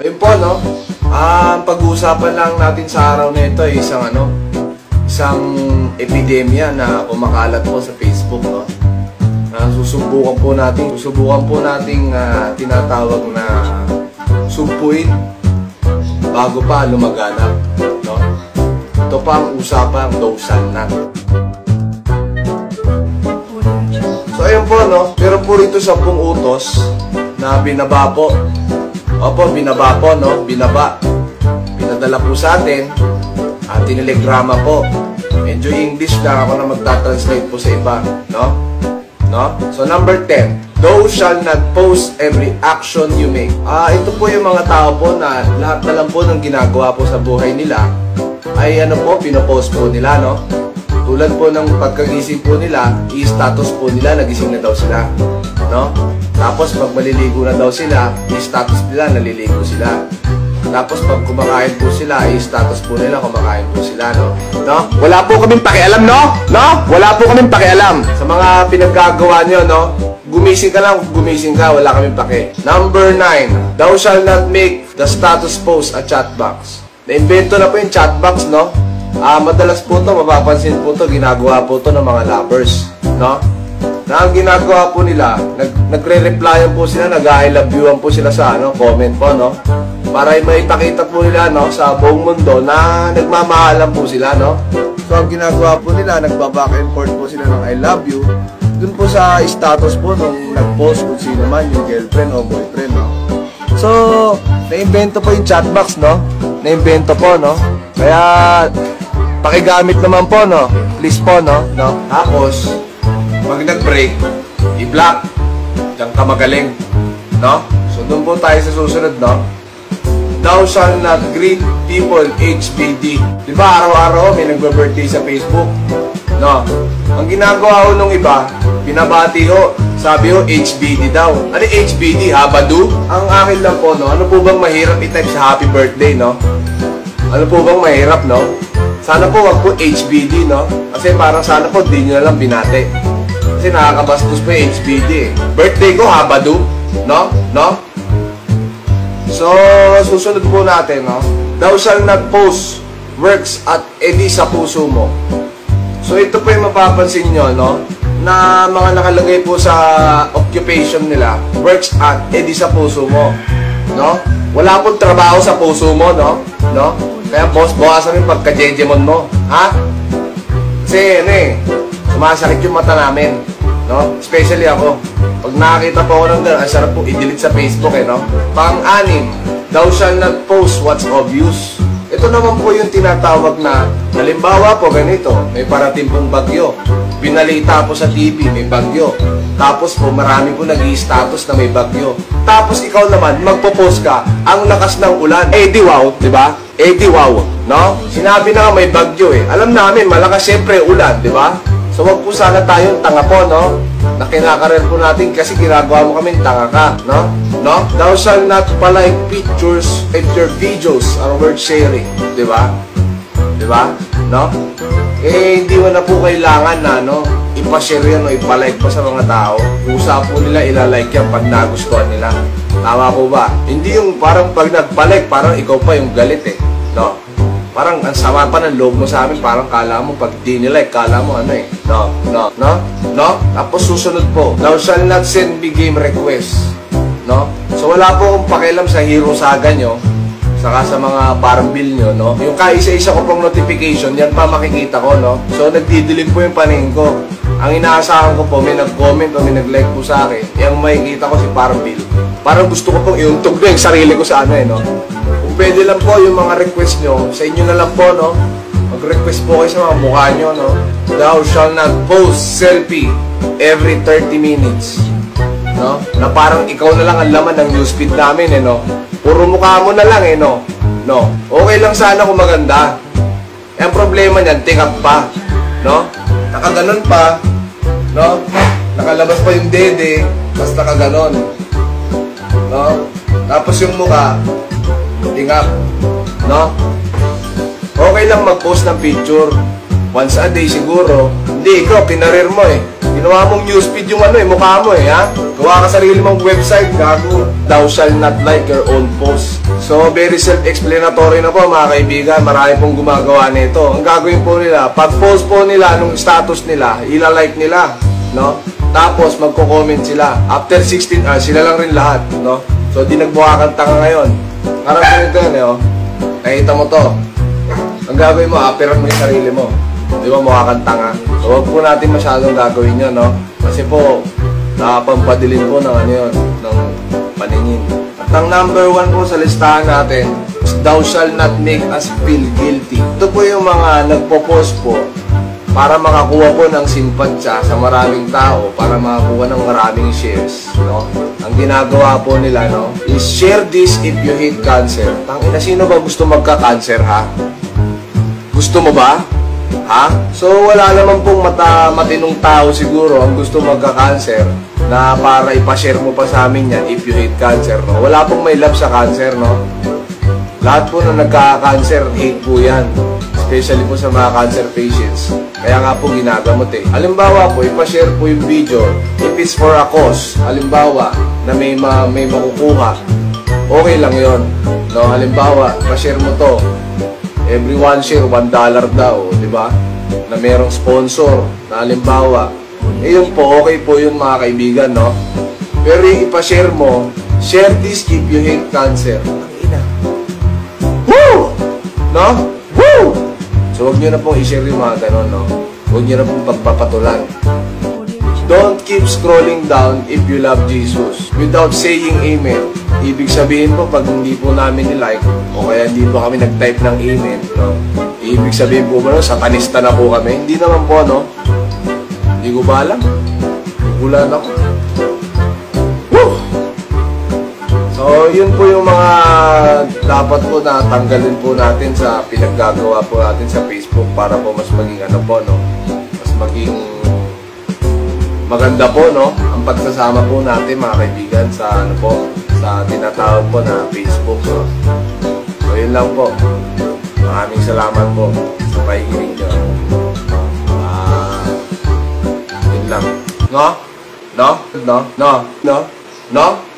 Ayun po, no? Ah, ang pag-uusapan lang natin sa araw na ito ay isang ano, isang epidemya na kumakalat po sa Facebook, no? Na susubukan po natin, susubukan po nating ah, tinatawag na sugpuin bago pa lumaganap, no? Ito pa ang usapang dosal na. So ayun po, no? Pero po rito sa pong utos na binaba po. Opo, binaba po, no? Binaba. Pinadala po sa atin. At tinelegrama po. Medyo English na ako na magta-translate po sa iba, no? No? So number 10. Thou shall not post every action you make. Ah, ito po yung mga tao po na lahat na lang po ng ginagawa po sa buhay nila ay ano po, pinopost po nila, no? Tulad po ng pagkagising po nila, i-status po nila, nagising na daw sila. No? Tapos pag maliligo na daw sila, i-status nila, naliligo sila. Tapos pag kumakain po sila, i-status po nila, kumakain po sila, no? No? Wala po kaming pakialam, no? No? Wala po kaming pakialam. Sa mga pinaggagawa nyo, no? Gumising ka lang, gumising ka, wala kaming pake. Number 9. Thou shall not make the status post a chat box. Na-invento na po yung chat box, no? Ah, madalas po to, mapapansin po to, ginagawa po to ng mga lovers, no? Na ang ginagawa po nila, nag, nagre-replyan po sila, nag-I love you po sila sa ano, comment po, no? Para may ipakita po nila, no, sa buong mundo na nagmamahalan po sila, no? So, ang ginagawa po nila, nagbaback and forth po sila ng I love you. Dun po sa status po nung nag-post kung sino man, yung girlfriend o boyfriend, no? So, na-invento po yung chatbox, no? Na-invento po, no? Kaya, pakigamit naman po, no? Please po, no? no? Tapos, pag nag-break, i-block. Diyan ka magaling, no? So, doon po tayo sa susunod, no? Thou shall not greet people HBD. Di ba, araw-araw may nagbe-birthday sa Facebook? No? Ang ginagawa ko nung iba, pinabati ho, sabi ho, HBD daw. Ano HBD? Habadu? Ang akin lang po, no? Ano po bang mahirap i-type sa happy birthday, no? Ano po bang mahirap, no? Sana po wag po HBD, no? Kasi parang sana po di nyo na lang binate. Kasi nakakabastos po yung HBD, eh. Birthday ko, Habadu, no? No? So, susunod po natin, no? Thou shall not post works at edi sa puso mo. So, ito po yung mapapansin nyo, no? Na mga nakalagay po sa occupation nila, works at edi sa puso mo. No? Wala pong trabaho sa puso mo, no? No? Kaya boss, bawasan yung pagka-jejemon mo. Ha? Kasi, ano eh, sumasakit yung mata namin. No? Especially ako. Pag nakakita po ako ng gano'n, ang sarap po i-delete sa Facebook eh, no? Pang-anim, thou shall not post what's obvious. Ito naman po yung tinatawag na, halimbawa po ganito, may parating pong bagyo. Binalita po sa TV, may bagyo. Tapos po, marami po nag status na may bagyo. Tapos ikaw naman, magpo-post ka, ang lakas ng ulan. Eh di wow, di ba? Eh di wow, no? Sinabi na may bagyo eh. Alam namin, malakas siyempre ulan, di ba? So wag po sana tayong tanga po, no? Na kinakarer po natin kasi ginagawa mo kami tanga ka, no? No? Thou shall not palike pictures and your videos are worth sharing, di ba? Di ba? No? Eh, hindi mo na po kailangan na, no? Ipashare yan o ipalike pa sa mga tao. Usa po nila ilalike yan pag nagustuhan nila. Tama po ba? Hindi yung parang pag nagpalike, parang ikaw pa yung galit eh. No? Parang ang sama pa ng loob mo sa amin, parang kala mo pag di nilike, kala mo ano eh. No, no, no, no? Tapos susunod po, thou shall not send me game request. No? So wala po akong pakialam sa hero saga nyo, saka sa mga farm bill nyo, no? Yung kaisa-isa ko pong notification, yan pa makikita ko, no? So nagdidilim po yung paningin ko. Ang inaasahan ko po, may nag-comment o may nag-like po sa akin, yung makikita ko si farm bill. Parang gusto ko pong iuntog na yung sarili ko sa ano eh, no? Kung pwede lang po yung mga request nyo, sa inyo na lang po, no? Mag-request po kayo sa mga mukha nyo, no? Thou shall not post selfie every 30 minutes. No? Na parang ikaw na lang ang laman ng newsfeed namin, eh, no? Puro mukha mo na lang, eh, no? No? Okay lang sana kung maganda. Ang problema niyan, tingap pa. No? Nakaganon pa. No? Nakalabas pa yung dede, tapos nakaganon. No? Tapos yung mukha, tingap. No? Okay lang mag-post ng picture. Once a day siguro. Hindi, ikaw, kinarir mo eh. Ginawa mong newsfeed yung ano eh, mukha mo eh, ha? Gawa ka sarili mong website, gago. Thou shall not like your own post. So, very self-explanatory na po mga kaibigan. Marami pong gumagawa nito. Ang gagawin po nila, pag post po nila nung status nila, ilalike nila, no? Tapos, magko-comment sila. After 16 hours, sila lang rin lahat, no? So, di nagbuhakan tanga ngayon. Parang ganito yan, eh, oh. Nakita mo to. Ang gagawin mo, aperan mo yung sarili mo. Di ba, mukha kang. So, huwag po natin masyadong gagawin yun, no? Kasi po, nakapampadilin po ng ano yun, ng paningin. At ang number one po sa listahan natin, Thou shall not make us feel guilty. Ito po yung mga nagpo-post po para makakuha po ng simpatsya sa maraming tao, para makakuha ng maraming shares, no? Ang ginagawa po nila, no, is share this if you hate cancer. Tangina, sino ba gusto magka-cancer, ha? Gusto mo ba? Ha? So wala naman pong mata, matinong tao siguro ang gusto magka-cancer na para ipashare mo pa sa amin yan if you hate cancer, no? Wala pong may love sa cancer, no? Lahat po na nagka-cancer, hate po yan. Especially po sa mga cancer patients. Kaya nga po ginagamot eh. Halimbawa po, ipashare po yung video if it's for a cause. Halimbawa, na may, ma may makukuha. Okay lang yon No? Halimbawa, ipashare mo to every one share, one dollar daw, di ba? Na merong sponsor, na halimbawa. Eh yun po, okay po yun mga kaibigan, no? Pero yung ipashare mo, share this if you hate cancer. Woo! No? Woo! So huwag nyo na pong i-share yung mga ganon, no? Huwag nyo na pong pagpapatulan. Don't keep scrolling down if you love Jesus without saying amen. Ibig sabihin po, pag hindi po namin ni-like, o kaya hindi po kami nag-type ng amen, no? Ibig sabihin po ba, no, satanista na po kami? Hindi naman po, no? Hindi ko ba alam? Gulan ako. Woo! So, yun po yung mga dapat po na tanggalin po natin sa pinaggagawa po natin sa Facebook para po mas maging ano po, no? Mas maging maganda po, no? Ang pagsasama po natin, mga kaibigan, sa ano po, sa tinatawag po na Facebook, no? So, yun lang po. Maraming salamat po sa pakikinig nyo. Ah, yun lang. No? No? No? No? No? No?